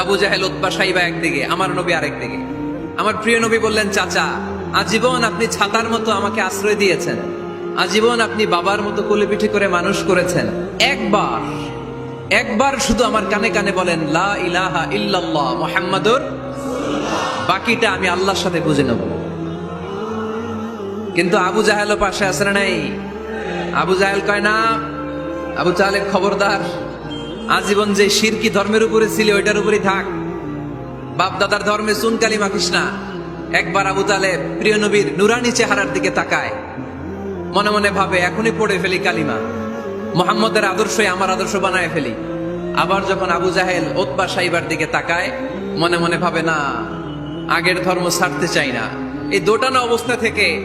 আবু জাহেল উৎপা সাইবা একদিকে আমার নবী আরেকদিকে আমার প্রিয় নবী বললেন, চাচা, আজীবন আপনি ছাতার মতো আমাকে আশ্রয় দিয়েছেন। আজীবন আপনি বাবার মতো কোলে পিঠে করে মানুষ করেছেন। একবার একবার শুধু আমার কানে কানে বলেন, লা ইলাহা ইল্লাল্লাহ মুহাম্মাদুর বাকিটা আমি আল্লাহর সাথে বুঝে নেব। কিন্তু আবু জাহেলও পাশে না নাই? আবু জাহেল কয়, না, আবু তালেব খবরদার। আজীবন যে শিরকি ধর্মের উপরে ছিল, ওইটার উপরেই থাক। বাপ দাদার ধর্মে সুন কালী মাখিস না। একবার আবু তালেব প্রিয় নবীর নুরানি চেহারার দিকে তাকায়। মনে মনে ভাবে, এখনই পড়ে ফেলি কালিমা। মোহাম্মদের আদর্শই আমার আদর্শ বানায় ফেলি। আবার যখন আবু জাহেল ওতবা সাইবার দিকে তাকায়, মনে মনে ভাবে, না, আগের ধর্ম ছাড়তে চাই না। এই দোটানো অবস্থা থেকে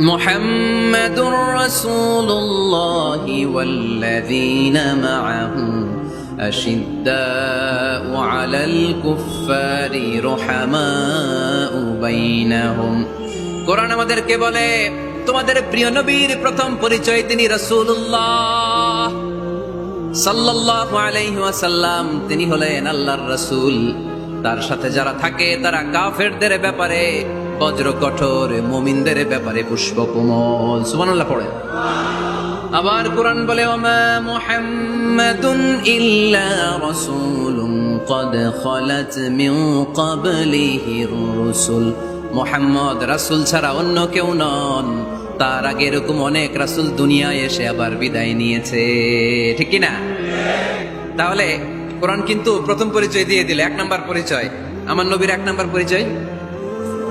মোহাম্মদুর রাসূলুল্লাহ ওয়াল্লাযীনা মাআহু أشداء على الكفار رحماء بينهم কোরআন আমাদেরকে বলে তোমাদের প্রিয় নবীর প্রথম পরিচয় তিনি রাসূলুল্লাহ সাল্লাল্লাহু আলাইহি ওয়াসাল্লাম তিনি হলেন আল্লাহর রাসূল তার সাথে যারা থাকে তারা কাফেরদের ব্যাপারে বজ্র কঠোর মুমিনদের ব্যাপারে পুষ্পকমল সুবহানাল্লাহ পড়ে আবার কোরআন বলে ওমা মুহাম্মাদুন ইল্লা রাসূলুন قد خلت من قبله الرسل মোহাম্মদ রাসূল ছাড়া অন্য কেউ নন তার আগে এরকম অনেক রাসূল দুনিয়ায় এসে আবার বিদায় নিয়েছে ঠিক কি না তাহলে কোরআন কিন্তু প্রথম পরিচয় দিয়ে দিলে এক নাম্বার পরিচয় আমার নবীর এক নাম্বার পরিচয়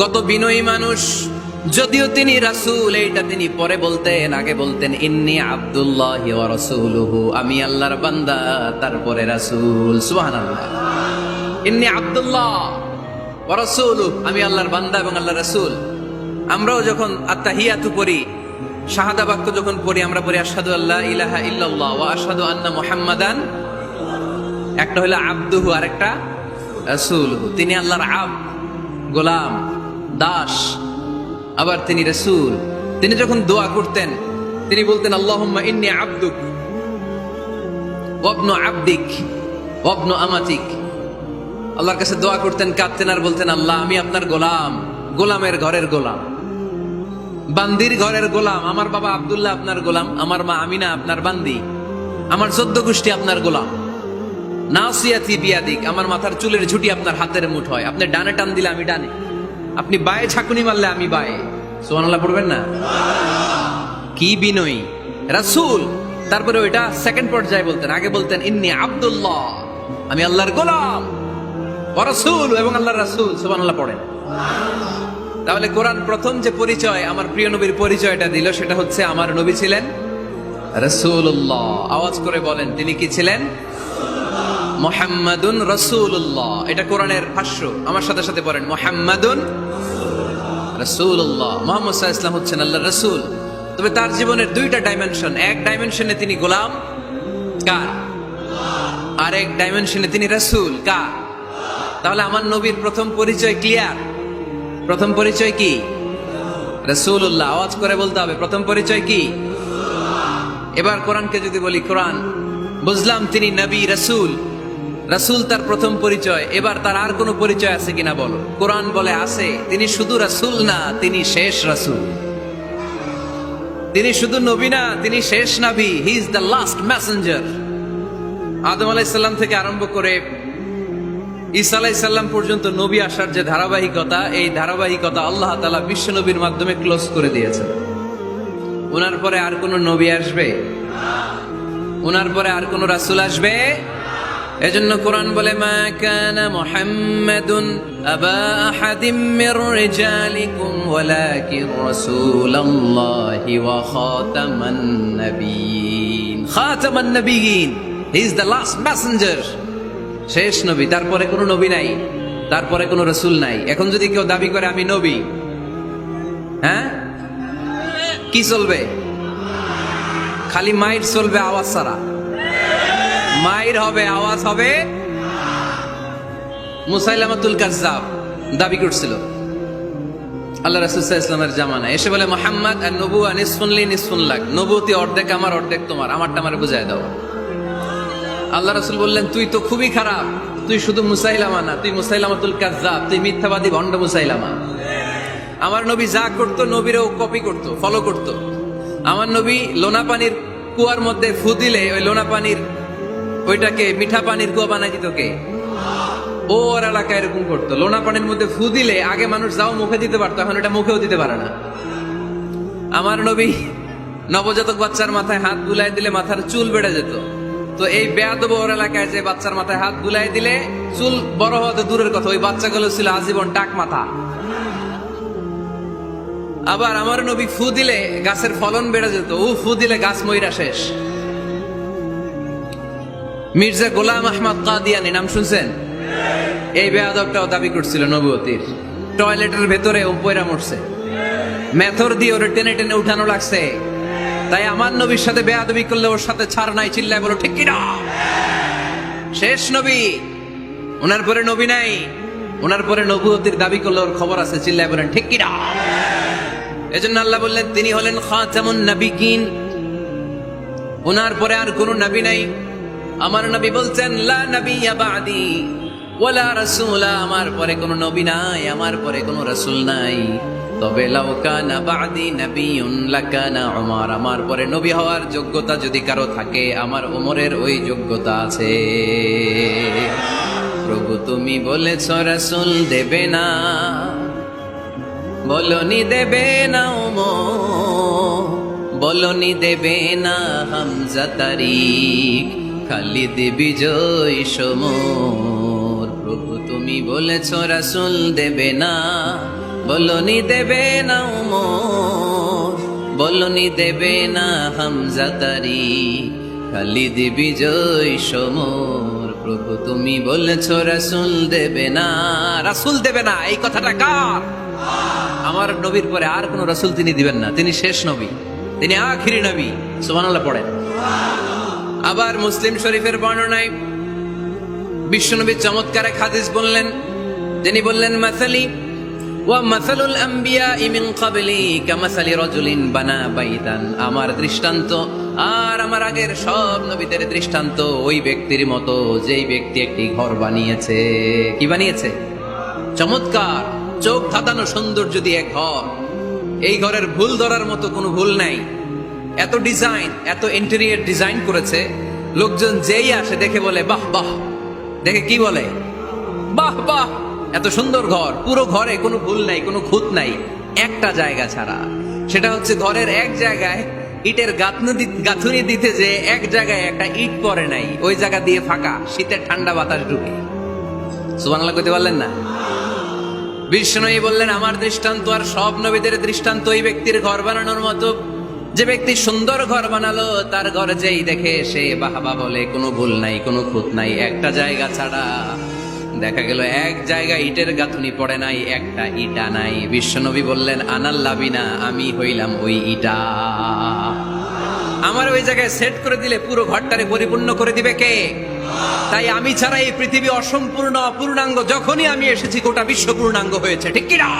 কত বিনয়ী মানুষ। যদিও তিনি রাসূল, এইটা তিনি পরে বলতেন, আগে বলতেন, ইন্নি আব্দুল্লাহ রাসূলুহু, আমি আল্লাহর বান্দা, তারপরে রাসূল। সুবহানাল্লাহ। ইন্নি আব্দুল্লাহ ওয়া রাসূলুহু, আমি আল্লাহর বান্দা এবং আল্লাহর রাসূল। আমরাও যখন আত্তাহিয়াতু পড়ি, শাহাদা বাক্য যখন পড়ি, আমরা পড়ি, আশহাদু আল্লাহ ইলাহা ইল্লাল্লাহ ওয়া আশহাদু আন্না মুহাম্মাদান। একটা হলো আব্দুহু, আরেকটা রাসূলুহু। তিনি আল্লাহর আব, গোলাম। দাস, আবার তিনি রসুল। তিনি যখন দোয়া করতেন, তিনি বলতেন ইন্নি আব্দুক ওয়াবনু আব্দিক, ওয়াবনু আমাতিক। আল্লাহর কাছে দোয়া করতেন, কাঁদতেন আর বলতেন, আল্লাহ, আমি আপনার গোলাম, গোলামের ঘরের গোলাম, বান্দির ঘরের গোলাম, আমার বাবা আব্দুল্লাহ আপনার গোলাম, আমার মা আমিনা আপনার বান্দি, আমার চোদ্দ গোষ্ঠী আপনার গোলাম, নাসিয়াতি বিয়াদিক, আমার মাথার চুলের ঝুটি আপনার হাতের মুঠ হয় আপনি ডানে টান দিলে আমি ডানে। আপনি বায়ে ছাকুনি মারলে আমি বায়ে। সোহানাল্লাহ পড়বেন না? কি বিনয়ী। রাসূল, তারপরে ওইটা সেকেন্ড পর্যায়ে বলতেন, আগে বলতেন, ইন্নি আব্দুল্লাহ। আমি আল্লাহর গোলাম। রাসূল এবং আল্লাহর রাসূল, সুবহানাল্লাহ পড়েন। তাহলে কোরআন প্রথম যে পরিচয় আমার প্রিয় নবীর পরিচয়টা দিল, সেটা হচ্ছে আমার নবী ছিলেন রাসূলুল্লাহ। আওয়াজ করে বলেন, তিনি কি ছিলেন? মোহাম্মদুন রসুল্লাহ এটা কোরআনের ভাষ্য। আমার সাথে সাথে পড়েন। মোহাম্মদুন রসুল্লাহ মোহাম্মদ সাহা ইসলাম হচ্ছেন আল্লাহ রসুল। তবে তার জীবনের দুইটা ডাইমেনশন এক ডাইমেনশনে তিনি গোলাম। কার? আর এক ডাইমেনশনে তিনি রসুল। কার? তাহলে আমার নবীর প্রথম পরিচয় ক্লিয়ার প্রথম পরিচয় কি? রসুল্লাহ আওয়াজ করে বলতে হবে। প্রথম পরিচয় কি? এবার কোরআনকে যদি বলি, কোরআন। বুঝলাম তিনি নবী, রসুল। রাসূল তার প্রথম পরিচয়। এবার তার আর কোনো পরিচয় আছে কিনা বলো। কোরআন বলে আছে, তিনি শুধু রাসূল না, তিনি শেষ রাসূল। তিনি শুধু নবী না, তিনি শেষ নবী। He is the last messenger Adam আলাইসাল্লাম থেকে আরম্ভ করে ঈসা আলাইসাল্লাম পর্যন্ত নবী আসার যে ধারাবাহিকতা, এই ধারাবাহিকতা আল্লাহ তালা বিশ্ব নবীর মাধ্যমে ক্লোজ করে দিয়েছেন। ওনার পরে আর কোন নবী আসবে? ওনার পরে আর কোন রাসূল আসবে? এজন্য কোরআন বলে, মা কানা মুহাম্মাদুন আবা আহাদিম মির রিজালিকুম ওয়ালাকিন রাসূলুল্লাহি ওয়া খাতামান নাবিয়িন। খাতামান নাবিয়িন he is the last messenger শেষ নবী, তারপরে কোনো নবী নাই, তারপরে কোনো রসুল নাই। এখন যদি কেউ দাবি করে, আমি নবী হ্যাঁ? কি চলবে? খালি মাইট চলবে আওয়াজ ছাড়া। মাইর হবে, আওয়াজ হবে। মুসাইলামাতুল কাজ্জাব দাবি করছিল। আল্লাহ রাসুল্লাহ ইসলামের জামানা এসে বলে, মোহাম্মদ, আর নবু নিসফুনলি নিসফুন লাগ নবুতি অর্ধেক আমার, অর্ধেক তোমার। আমারটা আমার বুঝাই দাও। আল্লাহ রাসুল বললেন, তুই তো খুবই খারাপ। তুই শুধু মুসাইলামা না, তুই মুসাইলামাতুল কাজ্জাব। তুই মিথ্যাবাদী ভণ্ড মুসাইলামা। আমার নবী যা করতো, নবীরও কপি করত ফলো করত। আমার নবী লোনা পানির কুয়ার মধ্যে ফু দিলে, ওই লোনা পানির ওইটাকে মিঠা পানির কুয়া বানাই দিত কে? ও ওর এলাকায় এরকম করতো। লোনা পানির মধ্যে ফু দিলে আগে মানুষ যাও মুখে দিতে পারতো, এখন এটা মুখেও দিতে পারে না। আমার নবী নবজাতক বাচ্চার মাথায় হাত বুলাই দিলে মাথার চুল বেড়ে যেত। তো এই বেয়াদব ওর এলাকায় যে বাচ্চার মাথায় হাত বুলাই দিলে চুল বড় হওয়া তো দূরের কথা, ওই বাচ্চাগুলো ছিল আজীবন টাক মাথা। আবার আমার নবী ফু দিলে গাছের ফলন বেড়ে যেত, ও ফু দিলে গাছ ময়রা শেষ। মির্জা গোলাম আহমদ কাদিয়ানি, নাম শুনছেন? এই বেয়াদবটাও দাবি করছিল নবুয়তির। টয়লেটের ভেতরে পয়রা মরছে। মেথর দিয়ে ওরে টেনে টেনে উঠানো লাগছে। তাই আমার নবীর সাথে বেয়াদবি করলে ওর সাথে ছাড় নাই, চিল্লায় বলো, ঠিক কিনা? শেষ নবী। ওনার পরে নবী নাই। ওনার পরে নবুয়তির দাবি করলে ওর খবর আছে, চিল্লায় বলেন, ঠিক কিনা? এজন্য আল্লাহ বললেন, তিনি হলেন খাতামুন নাবিকিন ওনার পরে আর কোনো নবী নাই। আমার নবী বলছেন, লা নাবিয়্যা বাদি ওলা রাসূলা। আমার পরে কোনো নবী নাই, আমার পরে কোনো রাসূল নাই। তবে লাউ কানা বাদি নাবিয়ুন, লাকানা উমর। আমার পরে নবী হওয়ার যোগ্যতা যদি কারও থাকে, আমার ওমরের ওই যোগ্যতা আছে। প্রভু তুমি বলেছ, রাসূল দেবে না। বলনি, দেবে না ওমো বলনি, দেবে না হামজা তারিখ খালিদ বিজয় সমর। প্রভু তুমি বলেছ, রাসুল দেবে না, বলনি দেবে না ওমর বলনি দেবে না হামজা তারিখ খালিদ বিজয় সমর। প্রভু তুমি বলেছ, রাসুল দেবে না, রাসুল দেবে না, এই কথাটা কার? আমার নবীর পরে আর কোন রসুল তিনি দিবেন না, তিনি শেষ নবী, তিনি আখিরি নবী, সুবহানাল্লাহ পড়েন। আবার মুসলিম শরীফের বর্ণনায় বিশ্বনবী চমৎকার এক হাদিস বললেন, যিনি বললেন, মাসালি ওয়া মাসালুল আম্বিয়া মিন ক্বাবলি কামাসালি রাজুলিন বানা বাইতান। আমার দৃষ্টান্ত আর আমার আগের সব নবীদের দৃষ্টান্ত ওই ব্যক্তির মতো, যেই ব্যক্তি একটি ঘর বানিয়েছে। কি বানিয়েছে? চমৎকার। চোখ ধাঁধানো সৌন্দর্য দিয়ে ঘর। এই ঘরের ভুল ধরার মতো কোনো ভুল নাই। এত ডিজাইন এত ইন্টেরিয়ার ডিজাইন করেছে, লোকজন যেই আসে দেখে বলে, বাহ বাহ। দেখে কি বলে? বাহ বাহ। এত সুন্দর ঘর, পুরো ঘরে কোনো ভুল নাই, কোনো খুঁত নাই, একটা জায়গা ছাড়া। সেটা হচ্ছে ঘরের এক জায়গায় ইটের গাঁথনি দিতে যে এক জায়গায় একটা ইট পরে নাই, ওই জায়গা দিয়ে ফাঁকা, শীতের ঠান্ডা বাতাস ঢুকে। সুবহানাল্লাহ কইতে পারলেন না? বিষ্ণুই বললেন, আমার দৃষ্টান্ত আর সব নবীদের দৃষ্টান্ত, ওই ব্যক্তির ঘর বানানোর মতো যে ব্যক্তি সুন্দর ঘর বানালো, তার ঘর যেই দেখে সে বাহাবা বলে, কোনো ভুল নাই, কোনো খুঁত নাই, একটা জায়গা ছাড়া। দেখা গেল এক জায়গায় ইটের গাঁথুনি পড়ে নাই, একটা ইটা নাই। বিশ্বনবী বললেন আনাল্লাবিনা আমি হইলাম ওই ইটা। আমার ওই জায়গায় সেট করে দিলে পুরো ঘরটারে পরিপূর্ণ করে দিবে কে? তাই আমি ছাড়া এই পৃথিবী অসম্পূর্ণ, অপূর্ণাঙ্গ, যখনই আমি এসেছি, গোটা বিশ্ব পূর্ণাঙ্গ হয়েছে। ঠিক কিনা?